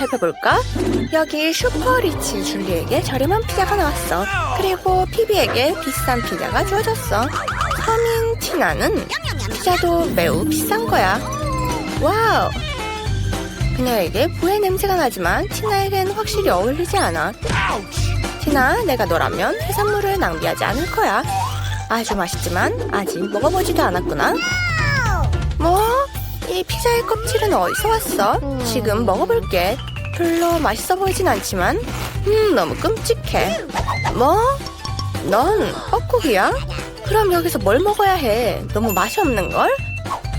살펴볼까? 여기 슈퍼리치 줄리에게 저렴한 피자가 나왔어. 그리고 피비에게 비싼 피자가 주어졌어. 서민 티나는 피자도 매우 비싼 거야. 와우! 그녀에게 부의 냄새가 나지만 티나에겐 확실히 어울리지 않아. 티나, 내가 너라면 해산물을 낭비하지 않을 거야. 아주 맛있지만 아직 먹어보지도 않았구나. 뭐? 이 피자의 껍질은 어디서 왔어? 지금 먹어볼게. 별로 맛있어 보이진 않지만, 음, 너무 끔찍해. 뭐? 넌 뻐꾸기야? 그럼 여기서 뭘 먹어야 해? 너무 맛이 없는걸?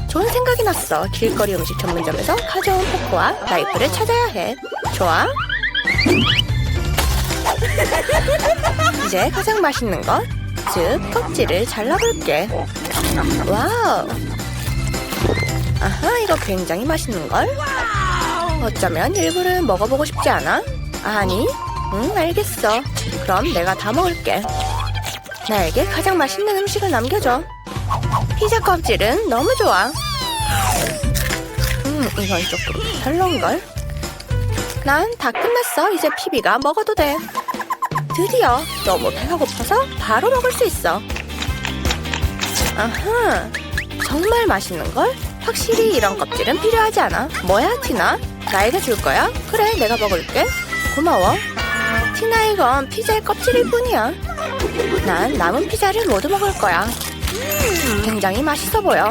좋은 생각이 났어. 길거리 음식 전문점에서 가져온 포크와 나이프를 찾아야 해. 좋아? 이제 가장 맛있는 것, 즉 껍질을 잘라볼게. 와우! 아하, 이거 굉장히 맛있는걸? 어쩌면 일부를 먹어보고 싶지 않아? 아니, 응, 알겠어. 그럼 내가 다 먹을게. 나에게 가장 맛있는 음식을 남겨줘. 피자 껍질은 너무 좋아. 음, 이건 조금 별론걸? 난 다 끝났어. 이제 피비가 먹어도 돼. 드디어 너무 배가 고파서 바로 먹을 수 있어. 아하, 정말 맛있는걸? 확실히 이런 껍질은 필요하지 않아. 뭐야, 티나? 나에게 줄 거야? 그래, 내가 먹을게. 고마워. 티나 이건 피자의 껍질일 뿐이야. 난 남은 피자를 모두 먹을 거야. 굉장히 맛있어 보여.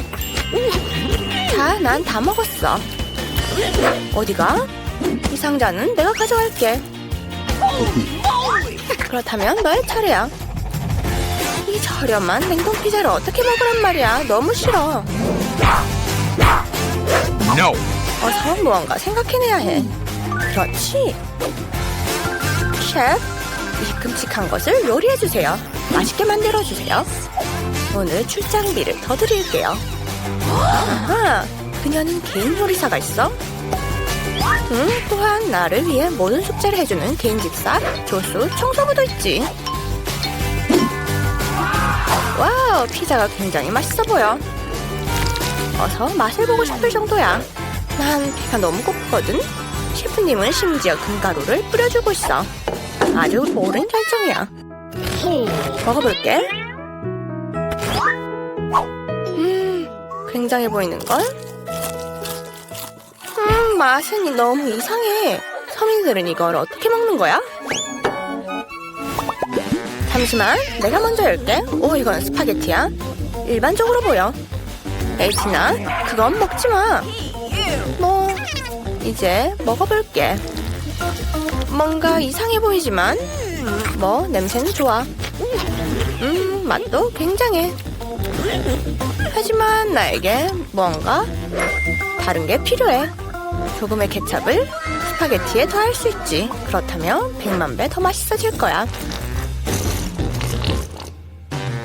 자, 난다 먹었어. 어디가? 이 상자는 내가 가져갈게. 그렇다면 너의 차례야. 이 저렴한 냉동 피자를 어떻게 먹으란 말이야. 너무 싫어. No. 어서 무언가 생각해내야 해. 그렇지. 셰프, 이 끔찍한 것을 요리해주세요. 맛있게 만들어주세요. 오늘 출장비를 더 드릴게요. 아하, 그녀는 개인 요리사가 있어? 응, 또한 나를 위해 모든 숙제를 해주는 개인 집사, 조수, 청소부도 있지. 와우, 피자가 굉장히 맛있어 보여. 어서 맛을 보고 싶을 정도야. 난 배가 너무 고프거든. 셰프님은 심지어 금가루를 뿌려주고 있어. 아주 옳은 결정이야. 먹어볼게. 음, 굉장해 보이는걸? 음, 맛은 너무 이상해. 서민들은 이걸 어떻게 먹는 거야? 잠시만, 내가 먼저 열게. 오, 이건 스파게티야. 일반적으로 보여. 에이티나, 그건 먹지 마. 뭐, 이제 먹어볼게. 뭔가 이상해 보이지만, 뭐, 냄새는 좋아. 음, 맛도 굉장해. 하지만 나에게 뭔가 다른 게 필요해. 조금의 케찹을 스파게티에 더할 수 있지. 그렇다면 100만 배 더 맛있어질 거야.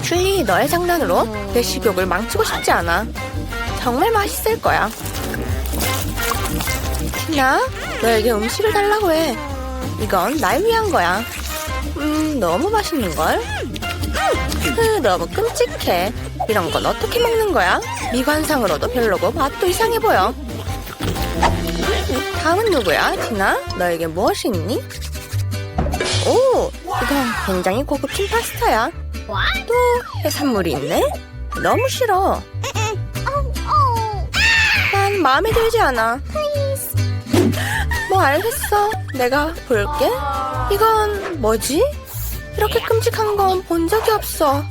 줄리, 너의 장난으로 내 식욕을 망치고 싶지 않아. 정말 맛있을 거야. 티나, 너에게 음식을 달라고 해. 이건 날 위한 거야. 음, 너무 맛있는걸? 흐, 너무 끔찍해. 이런 건 어떻게 먹는 거야? 미관상으로도 별로고 맛도 이상해 보여. 다음은 누구야, 티나? 너에게 무엇이 있니? 오, 이건 굉장히 고급진 파스타야. 또 해산물이 있네? 너무 싫어. 난 마음에 들지 않아. 뭐 알겠어. 내가 볼게. 이건 뭐지? 이렇게 끔찍한 건 본 적이 없어.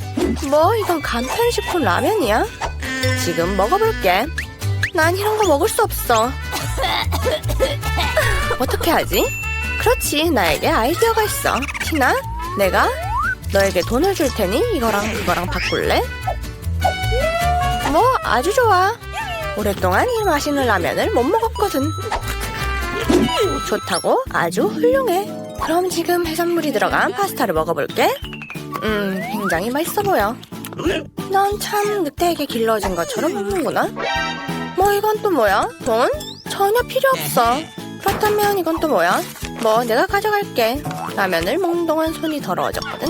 뭐 이건 간편식품 라면이야? 지금 먹어볼게. 난 이런 거 먹을 수 없어. 어떻게 하지? 그렇지, 나에게 아이디어가 있어. 티나, 내가 너에게 돈을 줄 테니 이거랑 그거랑 바꿀래? 뭐 아주 좋아. 오랫동안 이 맛있는 라면을 못 먹었거든. 좋다고? 아주 훌륭해. 그럼 지금 해산물이 들어간 파스타를 먹어볼게. 음, 굉장히 맛있어 보여. 넌 참 늑대에게 길러진 것처럼 먹는구나. 뭐 이건 또 뭐야? 돈? 전혀 필요 없어. 그렇다면 이건 또 뭐야? 뭐 내가 가져갈게. 라면을 먹는 동안 손이 더러워졌거든.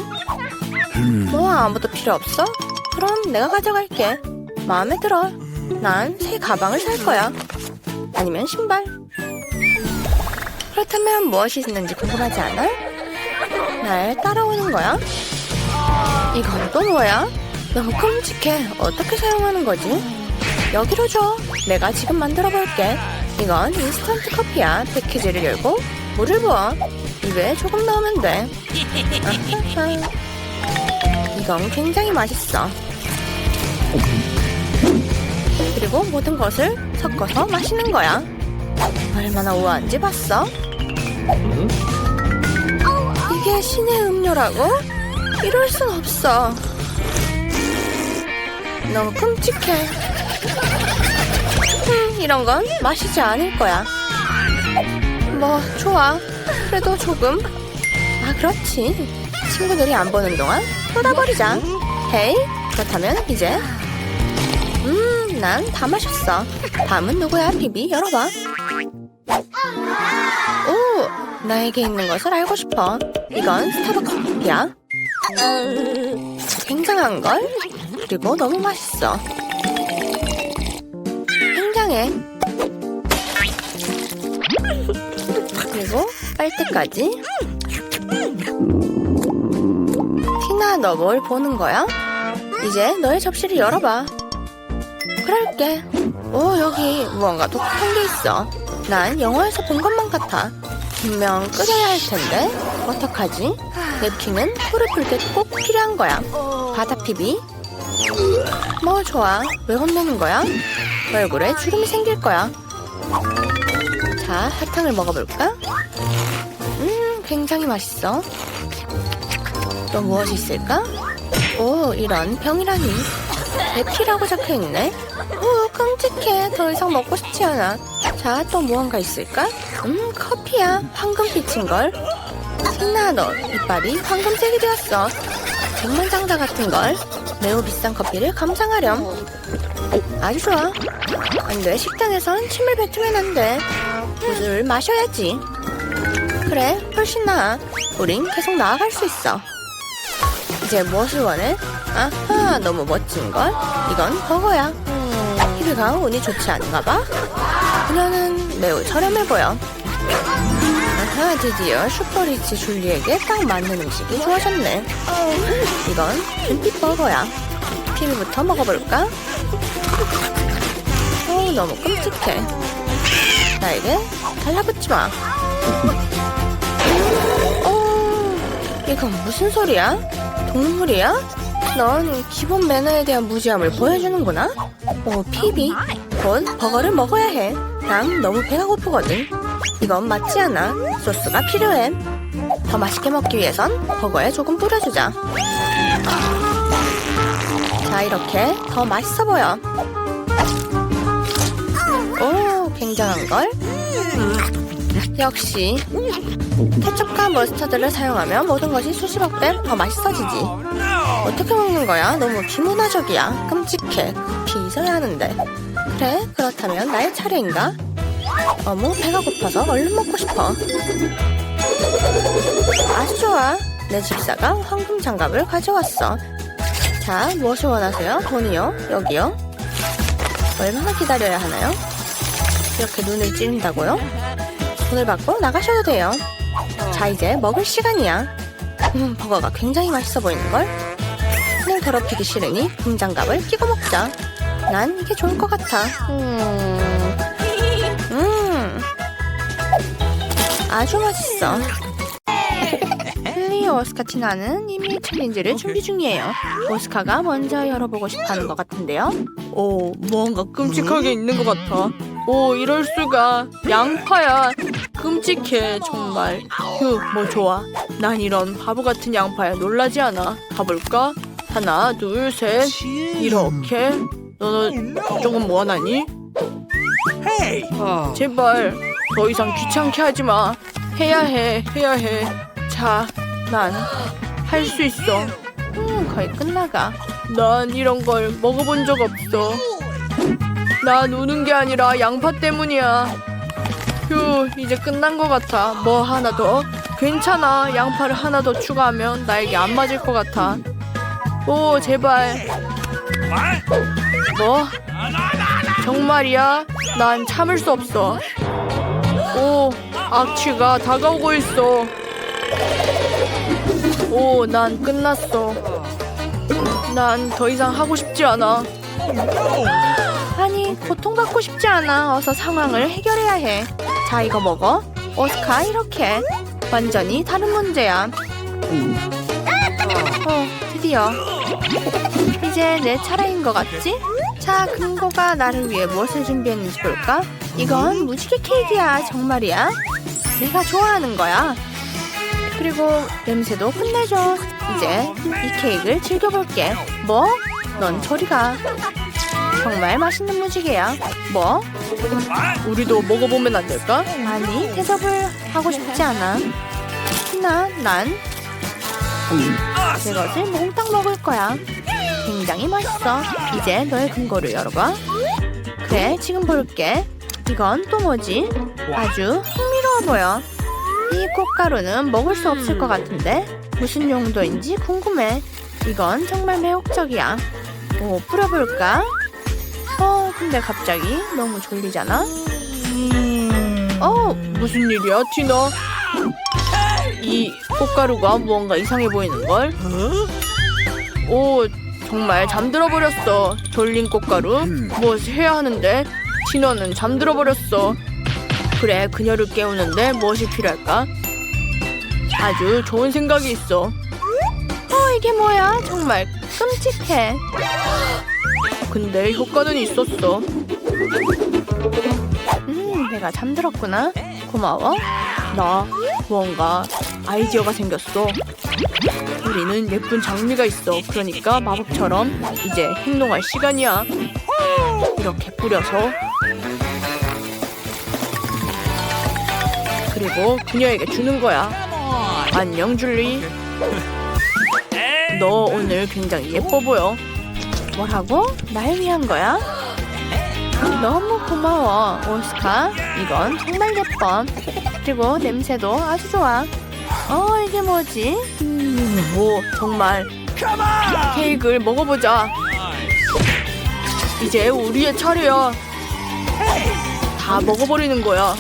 뭐 아무도 필요 없어? 그럼 내가 가져갈게. 마음에 들어. 난 새 가방을 살 거야. 아니면 신발. 그렇다면 무엇이 있는지 궁금하지 않아? 날 따라오는 거야? 이건 또 뭐야? 너무 끔찍해. 어떻게 사용하는 거지? 여기로 줘. 내가 지금 만들어 볼게. 이건 인스턴트 커피야. 패키지를 열고 물을 부어. 입에 조금 넣으면 돼. 아하하. 이건 굉장히 맛있어. 그리고 모든 것을 섞어서 마시는 거야. 얼마나 우아한지 봤어? 이게 신의 음료라고? 이럴 순 없어. 너무 끔찍해. 음, 이런 건 마시지 않을 거야. 뭐, 좋아. 그래도 조금. 아, 그렇지. 친구들이 안 보는 동안 쏟아버리자. 헤이, 그렇다면 이제. 음, 난 다 마셨어. 다음은 누구야, 비비? 열어봐. 오, 나에게 있는 것을 알고 싶어. 이건 스타벅스 커피야. 굉장한 걸? 그리고 너무 맛있어. 굉장해. 그리고 빨대까지. 티나 너 뭘 보는 거야? 이제 너의 접시를 열어봐. 그럴게. 오 여기 무언가 독특한 게 있어. 난 영화에서 본 것만 같아. 분명 끓여야 할 텐데 어떡하지? 냅킨은 코를 풀 때 꼭 필요한 거야. 바다 피비. 뭐 좋아. 왜 혼내는 거야? 얼굴에 주름이 생길 거야. 자, 사탕을 먹어볼까? 음, 굉장히 맛있어. 또 무엇이 있을까? 오, 이런 병이라니. 에피라고 적혀있네. 오, 끔찍해. 더 이상 먹고 싶지 않아. 자, 또 무언가 있을까? 음, 커피야. 황금빛인걸. 신나, 너. 이빨이 황금색이 되었어. 백만장자 같은걸. 매우 비싼 커피를 감상하렴. 아주 좋아. 안 돼, 식당에선 침을 뱉으면 안 돼. 물을 마셔야지. 그래, 훨씬 나아. 우린 계속 나아갈 수 있어. 이제 무엇을 원해? 아하, 너무 멋진걸? 이건 버거야. 피비가 운이 좋지 않은가 봐? 그녀는 매우 저렴해 보여. 아하, 드디어 슈퍼리치 줄리에게 딱 맞는 음식이 주어졌네. 이건 빈빛 버거야. 피비부터 먹어볼까? 오, 너무 끔찍해. 나에게 달라붙지 마. 오, 이건 무슨 소리야? 동물이야? 넌 기본 매너에 대한 무지함을 보여주는구나? 오, 피비. 곧 버거를 먹어야 해. 난 너무 배가 고프거든. 이건 맞지 않아. 소스가 필요해. 더 맛있게 먹기 위해선 버거에 조금 뿌려주자. 자, 이렇게 더 맛있어 보여. 오, 굉장한걸? 역시 케첩과 머스타드를 사용하면 모든 것이 수십억 배 더 맛있어지지. 어떻게 먹는 거야? 너무 비문화적이야. 끔찍해. 급히 잊어야 하는데. 그래, 그렇다면 나의 차례인가? 너무 배가 고파서 얼른 먹고 싶어. 아주 좋아. 내 집사가 황금 장갑을 가져왔어. 자, 무엇을 원하세요? 돈이요? 여기요? 얼마나 기다려야 하나요? 이렇게 눈을 찌른다고요? 돈을 받고 나가셔도 돼요. 자, 이제 먹을 시간이야. 음, 버거가 굉장히 맛있어 보이는걸? 더럽히기 싫으니 금장갑을 끼고 먹자. 난 이게 좋을 것 같아. 음, 음, 아주 맛있어. 플리 오스카 티나는 이미 챌린지를 준비 중이에요. 오스카가 먼저 열어보고 싶어하는 것 같은데요. 오, 뭔가 끔찍하게 있는 것 같아. 오, 이럴 수가. 양파야. 끔찍해, 정말. 휴, 뭐 좋아. 난 이런 바보 같은 양파에 놀라지 않아. 가볼까? 하나, 둘, 셋. 이렇게. 너는 조금 원하니? 제발, 더 이상 귀찮게 하지 마. 해야 해, 해야 해. 자, 난 할 수 있어. 음, 거의 끝나가. 난 이런 걸 먹어본 적 없어. 난 우는 게 아니라 양파 때문이야. 휴, 이제 끝난 것 같아. 뭐 하나 더? 괜찮아. 양파를 하나 더 추가하면 나에게 안 맞을 것 같아. 오, 제발. 뭐? 정말이야? 난 참을 수 없어. 오, 악취가 다가오고 있어. 오, 난 끝났어. 난 더 이상 하고 싶지 않아. 아니, 고통받고 싶지 않아. 어서 상황을 해결해야 해. 자, 이거 먹어. 오스카, 이렇게. 완전히 다른 문제야. 어, 드디어. 이제 내 차례인 것 같지? 자, 금고가 나를 위해 무엇을 준비했는지 볼까? 이건 무지개 케이크야. 정말이야? 내가 좋아하는 거야. 그리고 냄새도 끝내줘. 이제 이 케이크를 즐겨볼게. 뭐? 넌 저리 가. 정말 맛있는 무지개야. 뭐? 우리도 먹어보면 안 될까? 아니, 대접을 하고 싶지 않아. 나, 난 이것을 몽땅 먹을 거야. 굉장히 맛있어. 이제 너의 금고를 열어봐. 그래, 지금 볼게. 이건 또 뭐지? 아주 흥미로워 보여. 이 꽃가루는 먹을 수 없을 것 같은데 무슨 용도인지 궁금해. 이건 정말 매혹적이야. 오, 뿌려볼까? 어, 근데 갑자기 너무 졸리잖아. 어, 무슨 일이야, 티나? 이 꽃가루가 무언가 이상해 보이는걸? 오, 정말 잠들어 버렸어. 졸린 꽃가루. 무엇을 해야 하는데? 티너는 잠들어 버렸어. 그래, 그녀를 깨우는데 무엇이 필요할까? 아주 좋은 생각이 있어. 어, 이게 뭐야? 정말 끔찍해. 근데 효과는 있었어. 음, 내가 잠들었구나. 고마워. 나 무언가 아이디어가 생겼어. 우리는 예쁜 장미가 있어. 그러니까 마법처럼 이제 행동할 시간이야. 이렇게 뿌려서 그리고 그녀에게 주는 거야. 안녕 줄리. 너 오늘 굉장히 예뻐 보여. 뭐라고? 날 위한 거야? 너무 고마워, 오스카. 이건 정말 예뻐. 그리고 냄새도 아주 좋아. 어, 이게 뭐지? 음, 오 정말 케이크를 먹어보자. 이제 우리의 차례야. 다 먹어버리는 거야.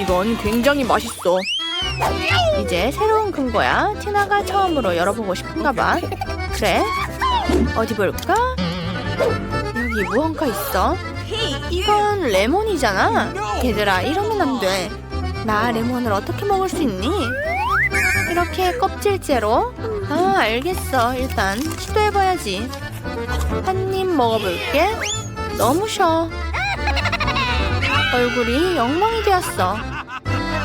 이건 굉장히 맛있어. 이제 새로운 금고야. 티나가 처음으로 열어보고 싶은가 봐. 그래? 어디 볼까? 여기 무언가 있어. 이건 레몬이잖아. 얘들아, 이러면 안 돼. 나 레몬을 어떻게 먹을 수 있니? 이렇게 껍질째로? 아, 알겠어. 일단 시도해봐야지. 한 입 먹어볼게. 너무 셔. 얼굴이 엉망이 되었어.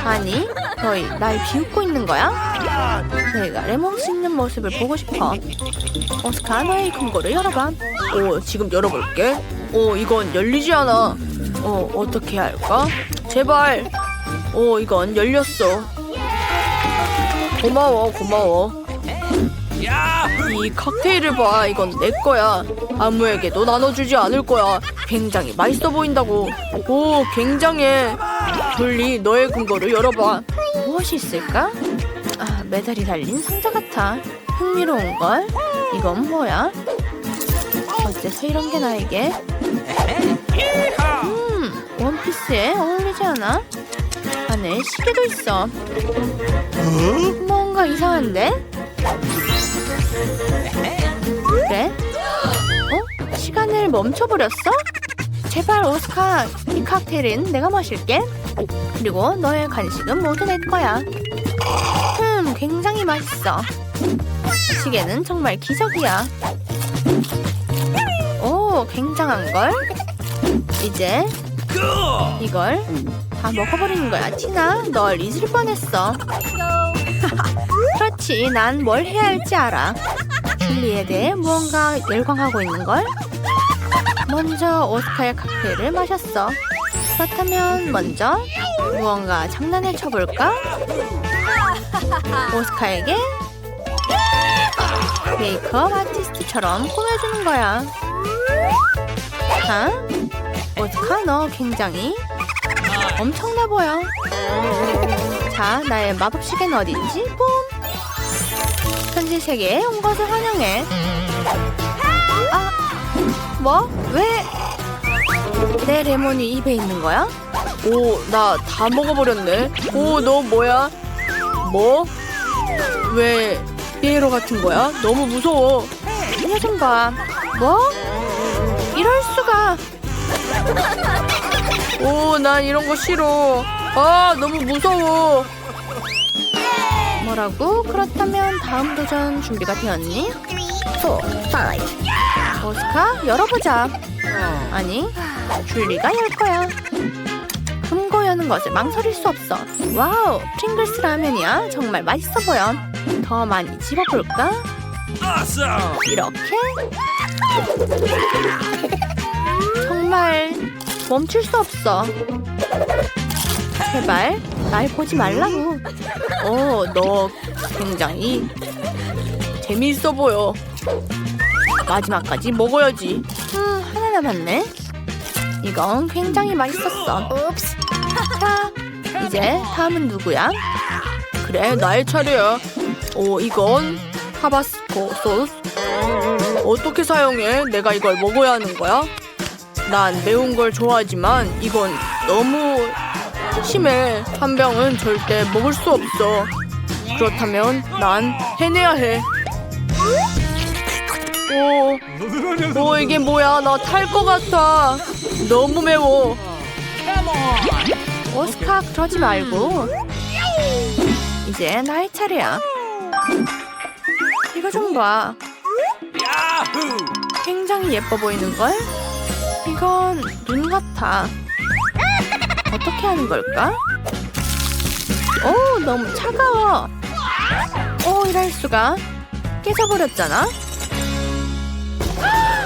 아니, 너희 날 비웃고 있는 거야? 내가 레몬 씹는 모습을 보고 싶어. 오스카, 너의 금고를 열어봐. 오 지금 열어볼게. 오 이건 열리지 않아. 어 어떻게 할까? 제발. 오 이건 열렸어. 고마워 고마워. 이 칵테일을 봐. 이건 내 거야. 아무에게도 나눠주지 않을 거야. 굉장히 맛있어 보인다고. 오 굉장해. 졸리 너의 금고를 열어봐. 무엇이 있을까? 아, 메달이 달린 상자 같아. 흥미로운 걸. 이건 뭐야? 어째서 이런 게 나에게? 음, 원피스에 어울리지 않아? 안에 시계도 있어. 뭔가 이상한데? 그래? 어? 시간을 멈춰버렸어? 제발 오스카, 이 칵테일은 내가 마실게. 그리고 너의 간식은 모두 내 거야. 음, 굉장히 맛있어. 시계는 정말 기적이야. 오, 굉장한 걸. 이제 이걸 다 먹어버리는 거야, 티나. 널 잊을 뻔했어. 그렇지, 난 뭘 해야 할지 알아. 줄리에 대해 무언가 열광하고 있는 걸. 먼저 오스카의 칵테일을 마셨어. 그렇다면 먼저 무언가 장난을 쳐볼까? 오스카에게 메이크업 아티스트처럼 꾸며주는 거야. 아? 오스카 너 굉장히 엄청나 보여. 자, 나의 마법 시계는 어딨지? 뿜! 현실 세계에 온 것을 환영해. 아, 뭐? 왜? 내 레몬이 입에 있는 거야? 오, 나 다 먹어버렸네. 오, 너 뭐야? 뭐? 왜 피에로 같은 거야? 너무 무서워. 이거 좀 봐. 뭐? 이럴 수가. 오, 난 이런 거 싫어. 아, 너무 무서워. 뭐라고? 그렇다면 다음 도전 준비가 되었니? 오스카 열어보자. 아니, 줄리가 열 거야. 금고 여는 것을 망설일 수 없어. 와우, 프링글스 라면이야. 정말 맛있어 보여. 더 많이 집어볼까? 이렇게? 정말 멈출 수 없어. 제발 날 보지 말라고. 어, 너 굉장히 재미있어 보여. 마지막까지 먹어야지. 음, 하나 남았네. 이건 굉장히 맛있었어. 자, 이제 다음은 누구야? 그래, 나의 차례야. 오, 이건 타바스 코 소스. 어떻게 사용해? 내가 이걸 먹어야 하는 거야? 난 매운 걸 좋아하지만 이건 너무 심해. 한 병은 절대 먹을 수 없어. 그렇다면 난 해내야 해. 오, 오 이게 뭐야? 나 탈 것 같아. 너무 매워. 오스카 그러지 말고. 이제 나의 차례야. 이거 좀 봐. 굉장히 예뻐 보이는 걸? 이건 눈 같아. 어떻게 하는 걸까? 오, 너무 차가워. 오, 이럴 수가. 깨져버렸잖아.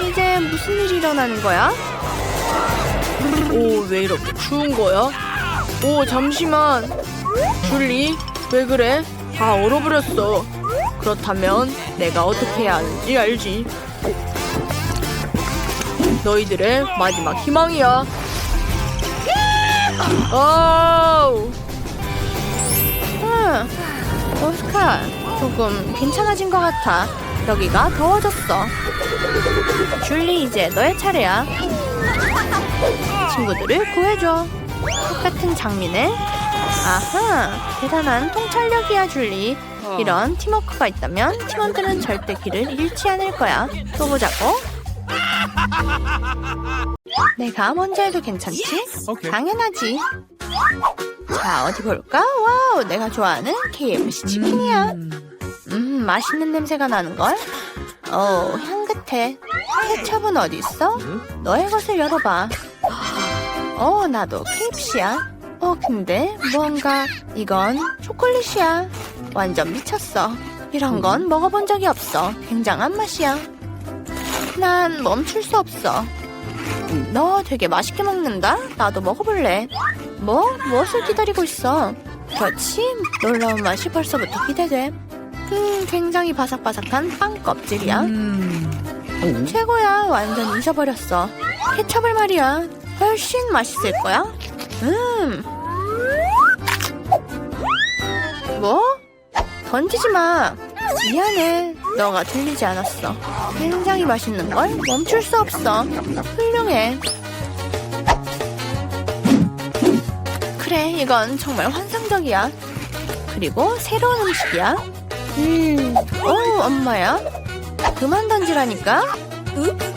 이제 무슨 일이 일어나는 거야? 오, 왜 이렇게 추운 거야? 오, 잠시만. 줄리, 왜 그래? 다 얼어버렸어. 그렇다면 내가 어떻게 해야 하는지 알지? 너희들의 마지막 희망이야. 아우, 응. 오스카, 조금 괜찮아진 것 같아. 여기가 더워졌어. 줄리, 이제 너의 차례야. 친구들을 구해줘. 똑같은 장면에. 아하, 대단한 통찰력이야, 줄리. 이런 팀워크가 있다면 팀원들은 절대 길을 잃지 않을 거야. 또 보자고. 내가 먼저 해도 괜찮지? 당연하지. 자, 어디 볼까? 와우, 내가 좋아하는 KFC 치킨이야. 음, 맛있는 냄새가 나는걸? 어, 향긋해. 케첩은 어디 있어? 너의 것을 열어봐. 어, 나도 KFC야. 어, 근데 뭔가 이건 초콜릿이야. 완전 미쳤어. 이런 건 먹어본 적이 없어. 굉장한 맛이야. 난 멈출 수 없어. 너 되게 맛있게 먹는다? 나도 먹어볼래. 뭐? 무엇을 기다리고 있어? 그렇지? 놀라운 맛이 벌써부터 기대돼. 음, 굉장히 바삭바삭한 빵 껍질이야. 최고야. 완전 잊어버렸어. 케첩을 말이야. 훨씬 맛있을 거야. 음. 뭐? 던지지 마. 미안해. 너가 들리지 않았어. 굉장히 맛있는 걸 멈출 수 없어. 훌륭해. 그래, 이건 정말 환상적이야. 그리고 새로운 음식이야. 음, 오, 엄마야. 그만 던지라니까.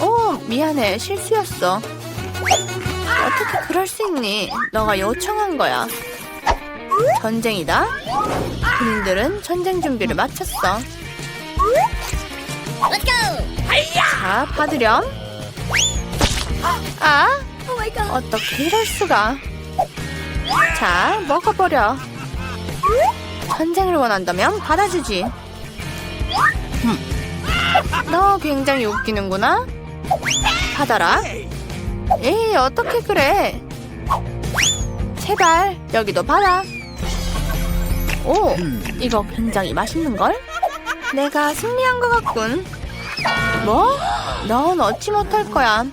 오, 미안해. 실수였어. 어떻게 그럴 수 있니? 너가 요청한 거야. 전쟁이다. 군인들은 전쟁 준비를 마쳤어. 자, 받으렴. 아, 어떻게 이럴 수가? 자, 먹어버려. 전쟁을 원한다면 받아주지. 음. 너 굉장히 웃기는구나. 받아라. 에이, 어떻게 그래? 제발 여기도 받아. 오, 이거 굉장히 맛있는걸? 내가 승리한 것 같군. 뭐? 넌 얻지 못할 거야.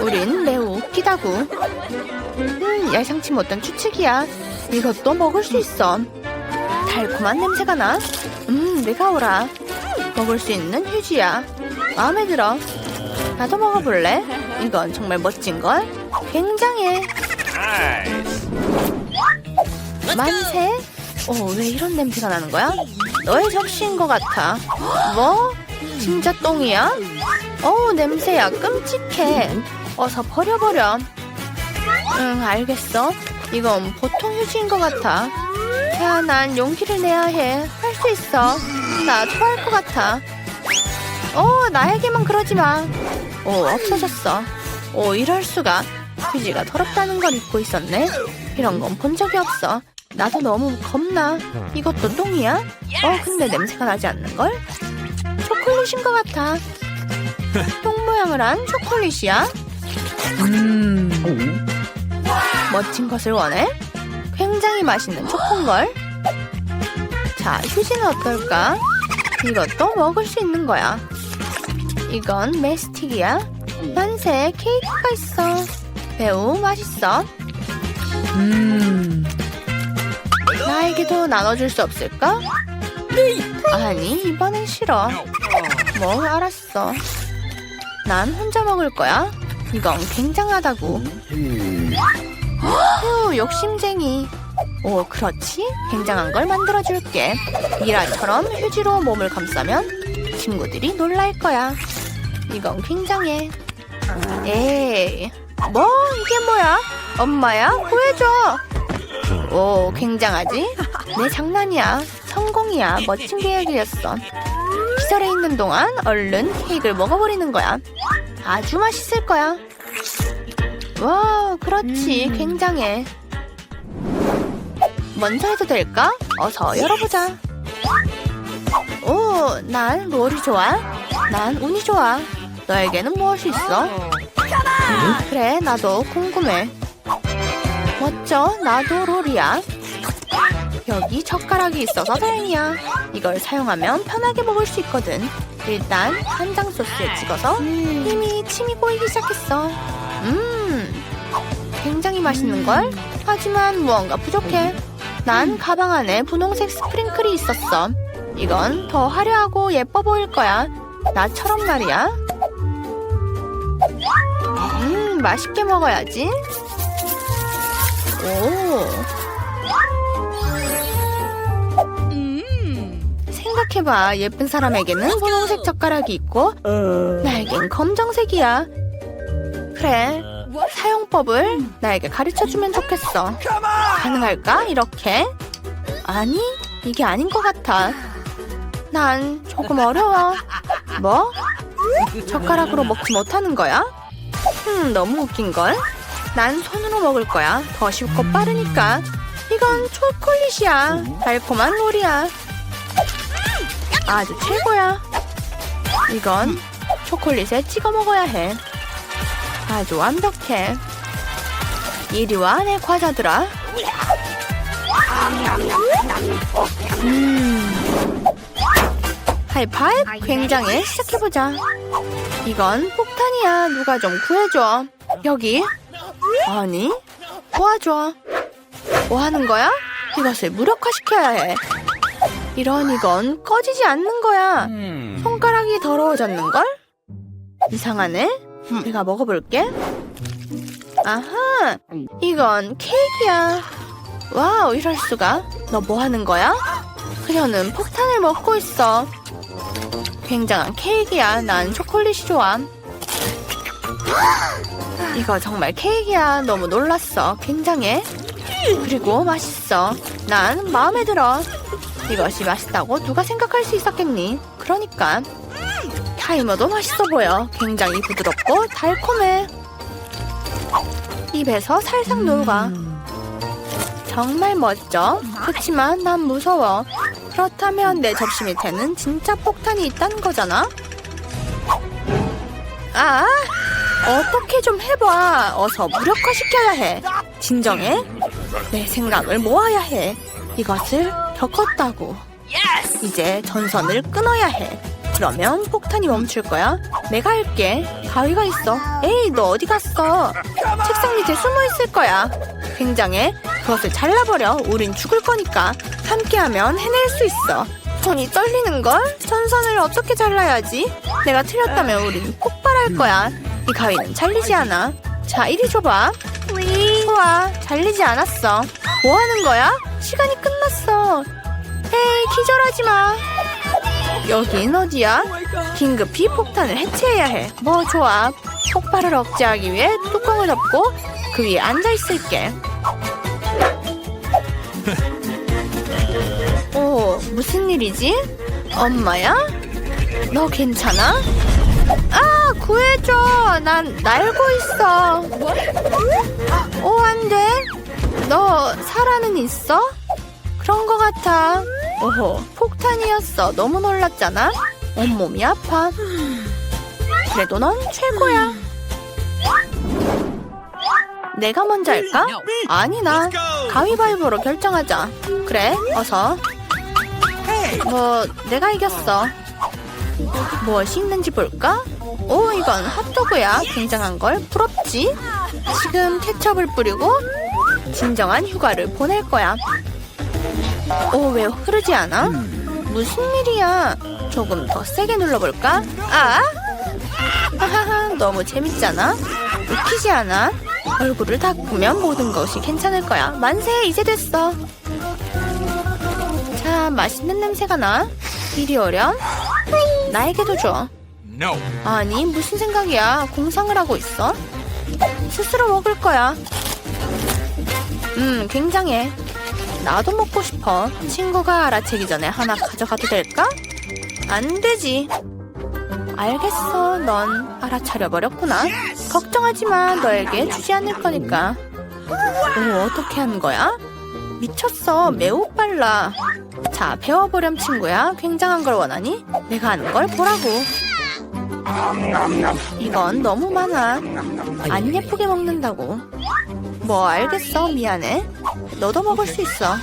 우린 매우 웃기다고. 음, 예상치 못한 추측이야. 이것도 먹을 수 있어. 달콤한 냄새가 나. 음, 내가 오라. 먹을 수 있는 휴지야. 마음에 들어. 나도 먹어볼래? 이건 정말 멋진걸? 굉장해. 만세? 어, 왜 이런 냄새가 나는 거야? 너의 접시인 것 같아. 뭐? 진짜 똥이야? 어우, 냄새야. 끔찍해. 어서 버려버려. 응, 알겠어. 이건 보통 휴지인 것 같아. 야, 난 용기를 내야 해. 할 수 있어. 나 토할 것 같아. 어, 나에게만 그러지 마. 오, 없어졌어. 오, 이럴 수가. 휴지가 더럽다는 걸 잊고 있었네. 이런 건 본 적이 없어. 나도 너무 겁나. 이것도 똥이야? 어, 근데 냄새가 나지 않는걸? 초콜릿인 것 같아. 똥 모양을 한 초콜릿이야? 음. 멋진 것을 원해? 굉장히 맛있는 초코인걸? 자, 휴지는 어떨까? 이것도 먹을 수 있는 거야. 이건 메스틱이야. 만세 케이크가 있어. 매우 맛있어. 음. 나에게도 나눠줄 수 없을까? 아니, 이번엔 싫어. 뭐, 알았어. 난 혼자 먹을 거야. 이건 굉장하다고. 휴, 욕심쟁이. 오, 그렇지. 굉장한 걸 만들어줄게. 미라처럼 휴지로 몸을 감싸면 친구들이 놀랄 거야. 이건 굉장해. 에이, 뭐? 이게 뭐야? 엄마야? 구해줘. 오, 굉장하지? 내 장난이야. 성공이야. 멋진 계획이었어. 기절해 있는 동안 얼른 케이크를 먹어버리는 거야. 아주 맛있을 거야. 와, 그렇지. 굉장해. 먼저 해도 될까? 어서 열어보자. 오, 난 롤이 좋아. 난 운이 좋아. 너에게는 무엇이 있어? 음, 그래, 나도 궁금해. 멋져, 나도 롤이야. 여기 젓가락이 있어서 다행이야. 이걸 사용하면 편하게 먹을 수 있거든. 일단 간장 소스에 찍어서 이미 침이 고이기 시작했어. 음, 굉장히 맛있는 걸. 하지만 무언가 부족해. 난 가방 안에 분홍색 스프링클이 있었어. 이건 더 화려하고 예뻐 보일 거야. 나처럼 말이야. 음, 맛있게 먹어야지. 오. 생각해봐. 예쁜 사람에게는 분홍색 젓가락이 있고, 나에겐 검정색이야. 그래. 사용법을 나에게 가르쳐주면 좋겠어. 가능할까? 이렇게? 아니, 이게 아닌 것 같아. 난 조금 어려워. 뭐? 젓가락으로 먹지 못하는 거야? 흠, 너무 웃긴걸? 난 손으로 먹을 거야. 더 쉽고 빠르니까. 이건 초콜릿이야. 달콤한 롤이야. 아주 최고야. 이건 초콜릿에 찍어 먹어야 해. 아주 완벽해. 이리 와, 내 과자들아. 음. 하이파이브 굉장해. 시작해보자. 이건 폭탄이야. 누가 좀 구해줘. 여기. 아니, 도와줘. 뭐 하는 거야? 이것을 무력화시켜야 해. 이런 이건 꺼지지 않는 거야. 손가락이 더러워졌는걸? 이상하네? 내가 먹어볼게. 아하, 이건 케이크야. 와우, 이럴 수가. 너 뭐 하는 거야? 그녀는 폭탄을 먹고 있어. 굉장한 케이크야. 난 초콜릿이 좋아. 이거 정말 케이크야. 너무 놀랐어. 굉장해. 그리고 맛있어. 난 마음에 들어. 이것이 맛있다고 누가 생각할 수 있었겠니? 그러니까. 타이머도 맛있어 보여. 굉장히 부드럽고 달콤해. 입에서 살살 녹아. 정말 멋져. 그렇지만 난 무서워. 그렇다면 내 접시 밑에는 진짜 폭탄이 있다는 거잖아? 아, 어떻게 좀 해봐. 어서 무력화시켜야 해. 진정해. 내 생각을 모아야 해. 이것을 겪었다고. 이제 전선을 끊어야 해. 그러면 폭탄이 멈출 거야. 내가 할게. 가위가 있어. 에이, 너 어디 갔어? 책상 밑에 숨어 있을 거야. 굉장해. 그것을 잘라버려. 우린 죽을 거니까. 함께하면 해낼 수 있어. 손이 떨리는 걸? 전선을 어떻게 잘라야지? 내가 틀렸다면 우린 폭발할 거야. 이 가위는 잘리지 않아. 자, 이리 줘봐. 좋아, 잘리지 않았어. 뭐 하는 거야? 시간이 끝났어. 에이, 기절하지 마. 여긴 어디야? 긴급히 폭탄을 해체해야 해. 뭐 좋아. 폭발을 억제하기 위해 뚜껑을 덮고 그 위에 앉아 있을게. 오, 무슨 일이지? 엄마야? 너 괜찮아? 아, 구해줘. 난 날고 있어. 오, 안 돼. 너 살아는 있어? 그런 거 같아. 오호, 폭탄이었어. 너무 놀랐잖아. 온몸이 아파. 그래도 넌 최고야. 내가 먼저 할까? 아니, 나. 가위바위보로 결정하자. 그래, 어서. 뭐, 내가 이겼어. 무엇이 있는지 볼까? 오, 이건 핫도그야. 굉장한 걸. 부럽지? 지금 케첩을 뿌리고 진정한 휴가를 보낼 거야. 오, 왜 흐르지 않아? 무슨 일이야? 조금 더 세게 눌러볼까? 아! 하하하, 너무 재밌잖아? 웃기지 않아? 얼굴을 닦으면 모든 것이 괜찮을 거야. 만세, 이제 됐어. 자, 맛있는 냄새가 나. 이리 오렴. 나에게도 줘. No. 아니, 무슨 생각이야? 공상을 하고 있어? 스스로 먹을 거야. 음, 굉장해. 나도 먹고 싶어. 친구가 알아채기 전에 하나 가져가도 될까? 안 되지. 알겠어. 넌 알아차려 버렸구나. 걱정하지 마. 너에게 주지 않을 거니까. 오, 어떻게 하는 거야? 미쳤어. 매우 빨라. 자, 배워보렴 친구야. 굉장한 걸 원하니? 내가 하는 걸 보라고. 이건 너무 많아. 안 예쁘게 먹는다고. 뭐 알겠어. 미안해. 너도 먹을 수 있어.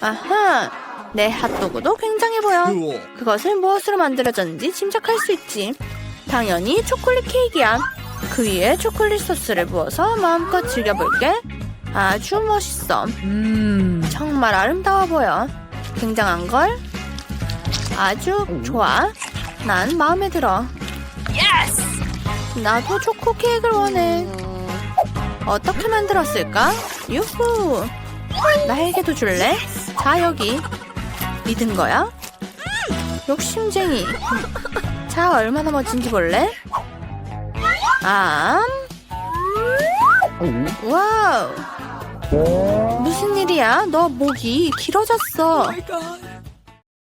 아하. 내 핫도그도 굉장해 보여. 그것을 무엇으로 만들어졌는지 짐작할 수 있지. 당연히 초콜릿 케이크야. 그 위에 초콜릿 소스를 부어서 마음껏 즐겨볼게. 아주 멋있어. 정말 아름다워 보여. 굉장한 걸. 아주 좋아. 난 마음에 들어. 나도 초코 케이크를 원해. 어떻게 만들었을까? 유후. 나에게도 줄래? 자, 여기. 믿은 거야? 욕심쟁이. 자, 얼마나 멋진지 볼래? 아. 와우. 무슨 일이야? 너 목이 길어졌어.